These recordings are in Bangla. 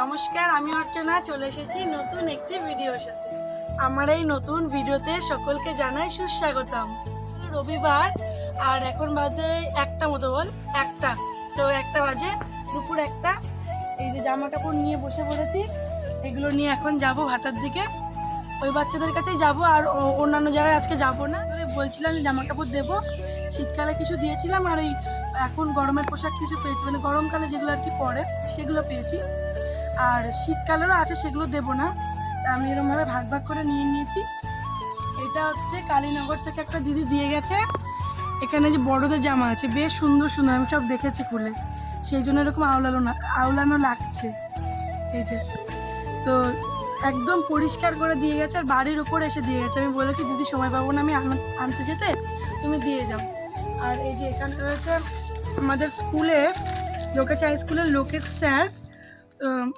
নমস্কার, আমি অর্চনা, চলে এসেছি নতুন একটি ভিডিওর সাথে। আমার এই নতুন ভিডিওতে সকলকে জানাই সুস্বাগতম। রবিবার, আর এখন বাজে একটা মতো বল, একটা। তো একটা বাজে দুপুর একটা। এই যে জামা কাপড় নিয়ে বসে পড়েছি, এগুলো নিয়ে এখন যাব ভাটার দিকে। ওই বাচ্চাদের কাছেই যাব, আর অন্যান্য জায়গায় আজকে যাব না। বলছিলাম জামা কাপড় দেবো। শীতকালে কিছু দিয়েছিলাম, আর এই এখন গরমের পোশাক কিছু পেয়েছি। মানে গরমকালে যেগুলো আর কি পরে, সেগুলো পেয়েছি। আর শীতকালেরও আছে, সেগুলো দেবো না। আমি এরকমভাবে ভাগ ভাগ করে নিয়ে নিয়েছি। এটা হচ্ছে কালীনগর থেকে একটা দিদি দিয়ে গেছে। এখানে যে বড়দের জামা আছে, বেশ সুন্দর সুন্দর, আমি সব দেখেছি খুলে। সেই জন্য এরকম আওলানো না, আওলানো লাগছে। এই যে, তো একদম পরিষ্কার করে দিয়ে গেছে আর বাড়ির উপর এসে দিয়ে গেছে। আমি বলেছি, দিদি, সময় পাবো না, আমি আনা- আনতে যেতে, তুমি দিয়ে যাও। আর এই যে এখানে রয়েছে আমাদের স্কুলে লোকেশ হাই স্কুলের লোকেশ স্যার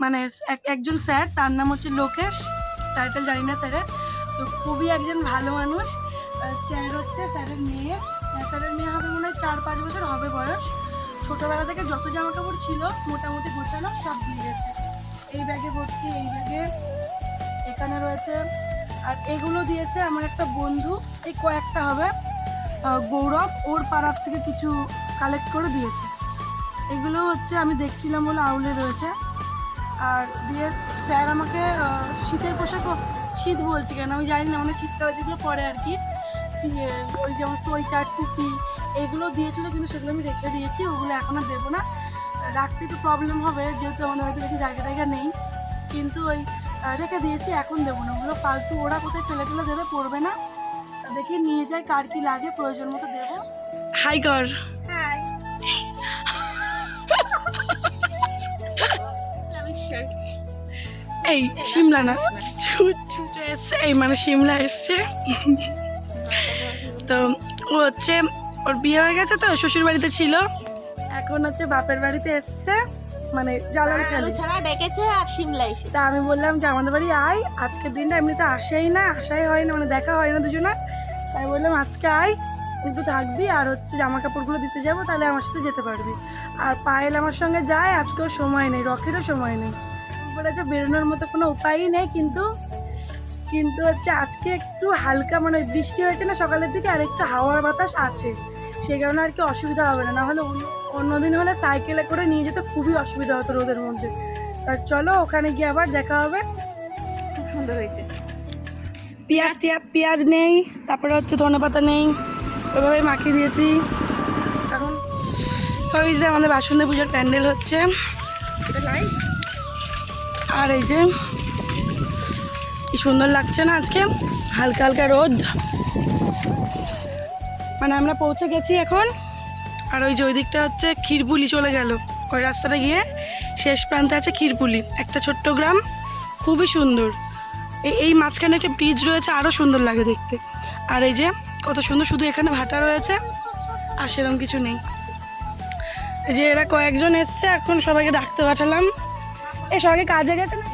মানে এক- একজন স্যার, তার নাম হচ্ছে লোকেশ, টাইটেল জানি না স্যারের। তো খুবই একজন ভালো মানুষ। স্যার হচ্ছে স্যারের মেয়ে। স্যারের মেয়ে হবে মনে হয় চার পাঁচ বছর হবে বয়স। ছোটোবেলা থেকে যত জামা কাপড় ছিল, মোটামুটি গোছানো সব দিয়ে গেছে। এই ব্যাগে ভর্তি, এই ব্যাগে এখানে রয়েছে। আর এগুলো দিয়েছে আমার একটা বন্ধু। এই কয়েকটা হবে। গৌরব ওর পাড়ার থেকে কিছু কালেক্ট করে দিয়েছে। এগুলো হচ্ছে আমি দেখছিলাম বলে আউলে রয়েছে। আর দিয়ে স্যার আমাকে শীতের পোশাকও শীত বলছি কেন? আমি জানি না মানে শীতকালে যেগুলো পরে আর কি ওই যেমন সোয়েটার, টুপি, এগুলো দিয়েছিল কিন্তু সেগুলো আমি রেখে দিয়েছি, ওগুলো এখন আর দেবো না। রাখতে একটু প্রবলেম হবে, যেহেতু আমাদের বাড়িতে বেশি জায়গা টায়গা নেই। কিন্তু ওই রেখে দিয়েছি, এখন দেবো না। ওগুলো ফালতু, ওরা কোথায় ফেলে ফেলে দেবে, পড়বে না। দেখি নিয়ে যাই, কার কি লাগে, প্রয়োজন মতো দেবো। হাই কর এই সিমলা না? ছুটে এসছে এই মানে সিমলা এসছে। তো ও হচ্ছে ওর বিয়ে হয়ে গেছে তো শ্বশুর বাড়িতে ছিল। এখন হচ্ছে বাপের বাড়িতে এসছে মানে জ্বালার খেলে। ছাড়া ডেকেছে আর সিমলা এসে তা আমি বললাম যে আমাদের বাড়ি আয় আজকের দিনটা এমনিতে আসেই না আসাই হয় না মানে দেখা হয় না দুজনের তাই বললাম আজকে আয় একটু থাকবি আর হচ্ছে জামা কাপড়গুলো দিতে যাব তাহলে আমার সাথে যেতে পারবি। আর পায়েল আমার সঙ্গে যায় আজকেও সময় নেই রকেরও সময় নেই। বলেছে, বেরোনোর মতো কোনো উপায়ই নেই কিন্তু কিন্তু হচ্ছে আজকে একটু হালকা মানে বৃষ্টি হয়েছে না সকালের দিকে, আর একটু হাওয়ার বাতাস আছে। সেই কারণে আর কি অসুবিধা হবে না। নাহলে অন্য- অন্যদিন হলে সাইকেলে করে নিয়ে যেতে খুবই অসুবিধা হতো রোদের মধ্যে। তা চলো ওখানে গিয়ে আবার দেখা হবে। খুব সুন্দর হয়েছে। পেঁয়াজ টিয়া পেঁয়াজ নেই, তারপরে হচ্ছে ধনে পাতা নেই। ওইভাবে মাখিয়ে দিয়েছি। এখন ওই যে আমাদের বাসন্তী পুজোর প্যান্ডেল হচ্ছে। আর এই যে, কি সুন্দর লাগছে না আজকে? হালকা হালকা রোদ। মানে আমরা পৌঁছে গেছি এখন। আর ওই যে ওই দিকটা হচ্ছে ক্ষীরপুলি চলে গেল। ওই রাস্তাটা গিয়ে শেষ প্রান্তে আছে ক্ষীরপুলি। একটা ছোট্ট গ্রাম, খুবই সুন্দর। এই এই মাঝখানে একটা ব্রিজ রয়েছে আরও সুন্দর লাগে দেখতে। আর এই যে কত সুন্দর শুধু এখানে ভাটা রয়েছে, আর সেরকম কিছু নেই। যে এরা কয়েকজন এসছে, এখন সবাইকে ডাকতে পাঠালাম। এই সবাইকে কাজে গেছে না?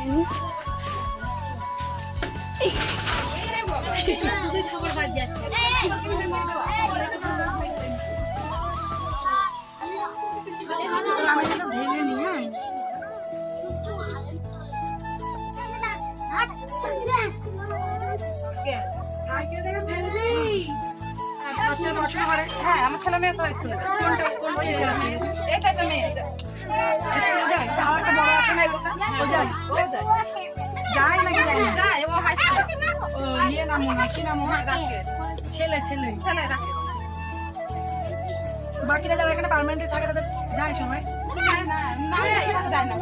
হ্যাঁ আমার ছেলে মেয়ে তো স্কুলে। কোনটা কোন এটা তো মেয়ে। যায় নাকি যায় ও হাই ও ইয়ে নাম মনে কি নাম? রাকেশ ছেলে ছেলে ছেলে রাকেশ বাকিরা যারা এখানে পার্মানেন্টে থাকে তাদের যায় সবাই না না যায় না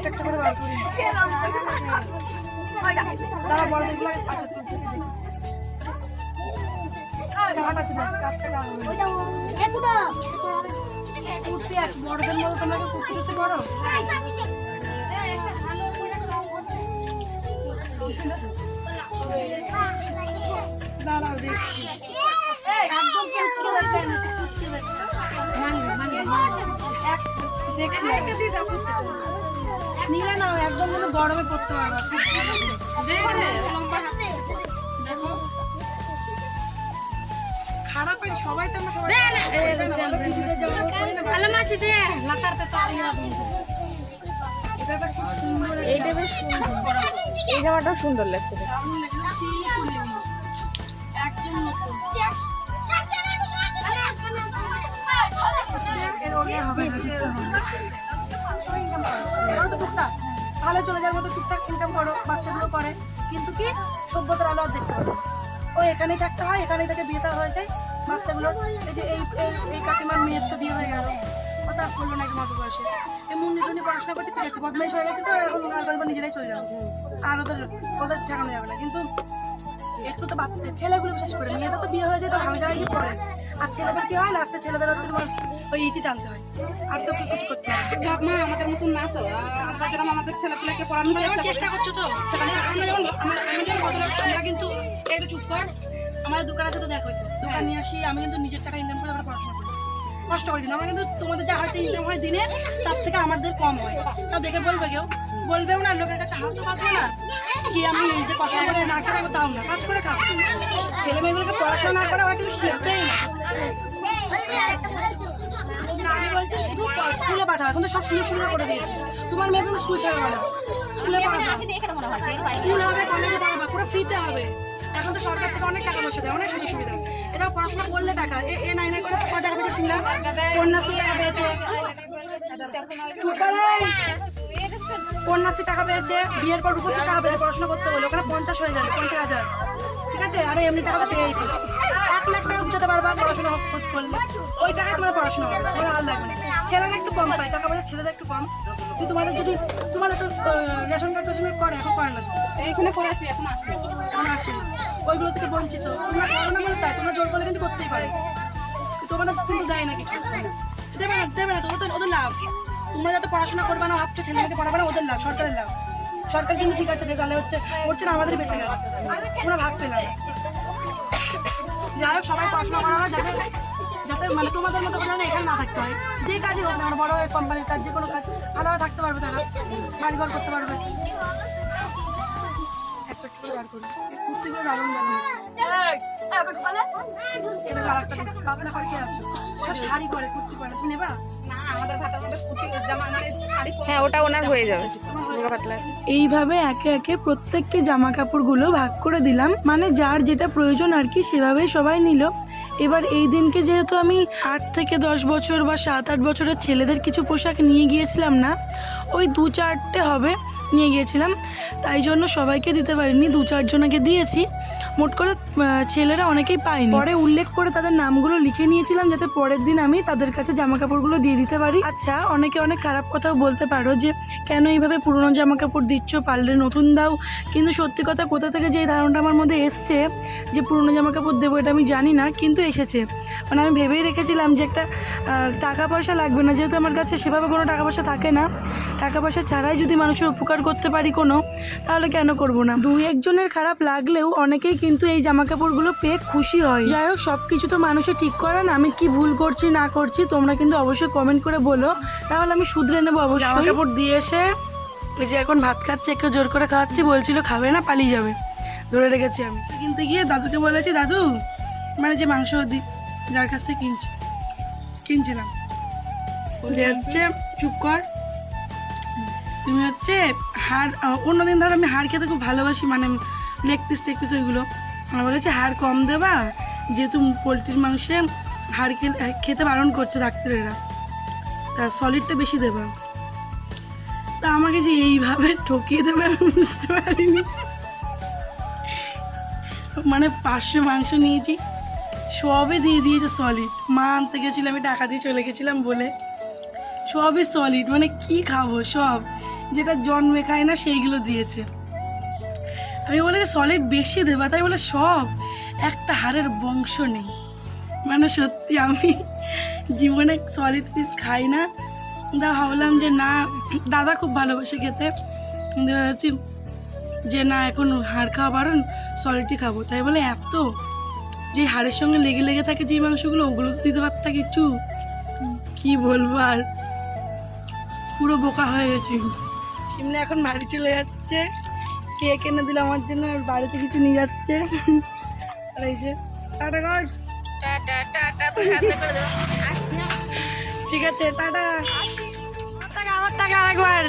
একটা করে বার করি তারা বড়দেরগুলো আচ্ছা কুর্তি আছে বড়দের মতো তোমরা কুর্তি টুর্তি করো দাঁড়াও দেখছি একদম কুচকে দেখতে এনেছি কুচকে দেখতে দেখছি নিলে না একদম কিন্তু গরমে পড়তে পারবা দেখো লম্বা হাতে। দেখো খারাপ হয় সবাই তো আমরা সবাই ভালো মাছ দে লাতারতে তো এইটা বেশ সুন্দর। এই জামাটাও সুন্দর লাগছে ভালো চলে যাওয়ার মতো টুকটাক ইনকাম করো বাচ্চাগুলো করে। কিন্তু কি? সভ্যতার আলো দেখতে পারো ও এখানেই থাকতে হয়, এখানেই থেকে বিয়ে হয়ে যায় বাচ্চাগুলো, এই যে এই এই- কাকিমার মেয়ের তো বিয়ে হয়ে গেল। ও তা করল না মতো বয়সে। এই মুন্নি টুনি পড়াশোনা করছে, ঠিক আছে, বদমাইশ হয়ে গেছে তো, এখন কয়েকবার নিজেরাই চলে যাবে। আর ওদের ওদের ঠেকানো যাবে না। কিন্তু একটু তো বাচ্চাদের ছেলেগুলো বিশেষ করে, মেয়েদের তো বিয়ে হয়ে যায়, তো ভালো জায়গায় গিয়ে পড়ে আর ছেলেদের কি হয়? লাস্টে ছেলেদের হচ্ছে তোমার ওই ইটি টানতে হয়। আর তো কিছু করতে হয় না। সব মা আমাদের মতন না তো? আমরা যেরকম আমাদের ছেলেপিলাকে পড়ানোর যেমন চেষ্টা করছ তো? সেখানে আমরা যেমন আমরা কিন্তু একটু চুপ কর। আমাদের দোকানের সাথে দেখা হয়েছে। দোকান নিয়ে আসি আমি কিন্তু নিজের টাকা ইনকাম করে আমরা পড়াশোনা করি। কষ্ট করি কিন্তু আমরা কিন্তু তোমাদের যা হয়তো ইনকাম হয় দিনে তার থেকে আমাদের কম হয়। তা দেখে বলবে কেউ? বলবেও না লোকের কাছে হাতও পাতবো না। কি আমি এই যে কষ্ট করে না খাব তাও না কাজ করে খাও। ছেলে মেয়েগুলোকে পড়াশোনা না করে ওরা কিন্তু শিখবেই না। না, আমি বলছি শুধু স্কুলে পাঠাও এখন তো সব সুযোগ সুবিধা করে দিয়েছে। তোমার মেয়ে কিন্তু স্কুল স্কুলে পাঠাও। স্কুল হবে কলেজে পুরো ফ্রিতে হবে। এখন তো সরকার থেকে অনেক টাকা পয়সা দেয় অনেক সুযোগ সুবিধা এটা পড়াশোনা করলে টাকা এ এ নাই নাই করে টাকা পেয়েছে শুনলাম কন্যাশ্রী টাকা পেয়েছে। চুপ করো। কন্যাশ্রী টাকা পেয়েছে, বিয়ের পর রূপশ্রী টাকা পেয়েছে, পড়াশোনা করতে বলে, ওখানে পঞ্চাশ হয়ে যাবে, পঞ্চাশ হাজার। ঠিক আছে? আরে এমনি টাকা তো পেয়েছি এক লাখ টাকা উঠাতে পারবা পড়াশোনা করলে, ওই টাকায় তোমার পড়াশোনা হবে, তোমার আর লাগবে ছেলেরা একটু কম পায়, টাকা পয়সা ছেলেদের একটু কম। কিন্তু তোমাদের যদি, তোমাদের তো রেশন কার্ড টেশন কার্ড করে এখন করে না। এইখানে করেছি এখন আসি, এখন আসেনি ওইগুলো থেকে বঞ্চিত। তোমরা করো না বলে তাই, তোমরা জোর করলে কিন্তু করতেই পারে। তোমাদের কিন্তু দেয় না কিছু। দেবে না দেবে না তো ওদের ওদের লাভ। তোমরা যাতে পড়াশোনা করবে না ভাবছ ছেলে মেয়েকে পড়াবে না ওদের লাভ সরকারের লাভ সরকার কিন্তু ঠিক আছে তাহলে হচ্ছে হচ্ছে না আমাদের বেঁচে গেল তোমরা ভাগ পেলাম যাই হোক সবাই পড়াশোনা করা হয় যাতে যাতে মানে তোমাদের মতো যেন এখানে না থাকতে হয় যে কাজই হোক না বড় কোম্পানির কাজ যে কোনো কাজ ভালোভাবে থাকতে পারবে তারা বাড়ি ঘর করতে পারবে একটা করে বার করি কুর্তিগুলো দারুণ দারুণ হয়েছে এটা আর একটা পাতলা করে কে আছো শাড়ি পরে কুর্তি পরে তুমি নেবা হ্যাঁ ওটা ওনার হয়ে যাবে। এইভাবে একে একে প্রত্যেককে জামা কাপড়গুলো ভাগ করে দিলাম। মানে যার যেটা প্রয়োজন আর কি সেভাবেই সবাই নিল। এবার এই দিনকে যেহেতু আমি আট থেকে দশ বছর বা সাত আট বছরের ছেলেদের কিছু পোশাক নিয়ে গিয়েছিলাম না ওই দু চারটে হবে নিয়ে গিয়েছিলাম। তাই জন্য সবাইকে দিতে পারিনি দু চারজনকে দিয়েছি। মোট করে ছেলেরা অনেকেই পায়নি। পরে উল্লেখ করে তাদের নামগুলো লিখে নিয়েছিলাম যাতে পরের দিন আমি তাদের কাছে জামা কাপড়গুলো দিয়ে দিতে পারি। আচ্ছা অনেকে অনেক খারাপ কথাও বলতে পারো যে কেন এইভাবে পুরনো জামা কাপড় দিচ্ছ পারলে নতুন দাও? কিন্তু সত্যি কথা কোথা থেকে যে এই ধারণাটা আমার মধ্যে এসছে যে পুরনো জামা কাপড় দেবো এটা আমি জানি না কিন্তু এসেছে। মানে আমি ভেবেই রেখেছিলাম যে একটা টাকা পয়সা লাগবে না যেহেতু আমার কাছে সেভাবে কোনো টাকা পয়সা থাকে না। টাকা পয়সা ছাড়াই যদি মানুষের উপকার করতে পারি কোনো তাহলে কেন করব না? দুই একজনের খারাপ লাগলেও অনেকেই কিন্তু এই জামা কাপড়গুলো পেয়ে খুশি হয়। যাই হোক সব কিছু তো মানুষের ঠিক করে না। আমি কি ভুল করছি, না করছি, তোমরা কিন্তু অবশ্যই কমেন্ট করে বলো। তাহলে আমি শুধরে নেব অবশ্যই। জামা কাপড় দিয়ে এসে এই যে এখন ভাত খাচ্ছে, একটু জোর করে খাওয়াচ্ছি, বলছিল খাবে না, পালিয়ে যাবে। ধরে রেখেছি আমি। কিনতে গিয়ে দাদুকে বলেছি, দাদু মানে যে মাংস দি, যার কাছ থেকে কিনছি, কিনছিলাম। যে হচ্ছে, চুপ কর। তুমি হচ্ছে হাড় অন্যদিন ধরো আমি হাড় খেতে খুব ভালোবাসি মানে লেগ পিস টেগ পিস ওইগুলো। আমার বলেছে হাড় কম দেবা, যেহেতু পোলট্রির মাংসে হাড় খেতে বারণ করছে ডাক্তারেরা, তা সলিডটা বেশি দেবা। তা আমাকে যে এইভাবে ঠকিয়ে দেবে আমি বুঝতে পারিনি। মানে পাঁচশো মাংস নিয়েছি সবই দিয়ে দিয়েছে সলিড মা আনতে গেছিলাম আমি টাকা দিয়ে চলে গেছিলাম বলে। সবই সলিড মানে কি খাব সব? যেটা জন্মে খায় না সেইগুলো দিয়েছে। আমি বলে সলিড বেশি দেবা, তাই বলে সব, একটা হাড়ের বংশ নেই। মানে সত্যি আমি জীবনে সলিড পিস খাই না। দা ভাবলাম যে না, দাদা খুব ভালোবাসে খেতে। ভাবছি যে না, এখন হাড় খাওয়া বারণ সলিডই খাব। তাই বলে এত যে হাড়ের সঙ্গে লেগে লেগে থাকে যে মাংসগুলো, ওগুলো তো দিতে পারতা কিছু? কি বলব আর? পুরো বোকা হয়ে গেছি। সিমলা এখন বাড়ি চলে যাচ্ছে। কেক এনে দিল আমার জন্য বাড়িতে কিছু নিয়ে যাচ্ছে। আর এই যে টাটা কর। ঠিক আছে টাটা। আমার টাকা আরেকবার।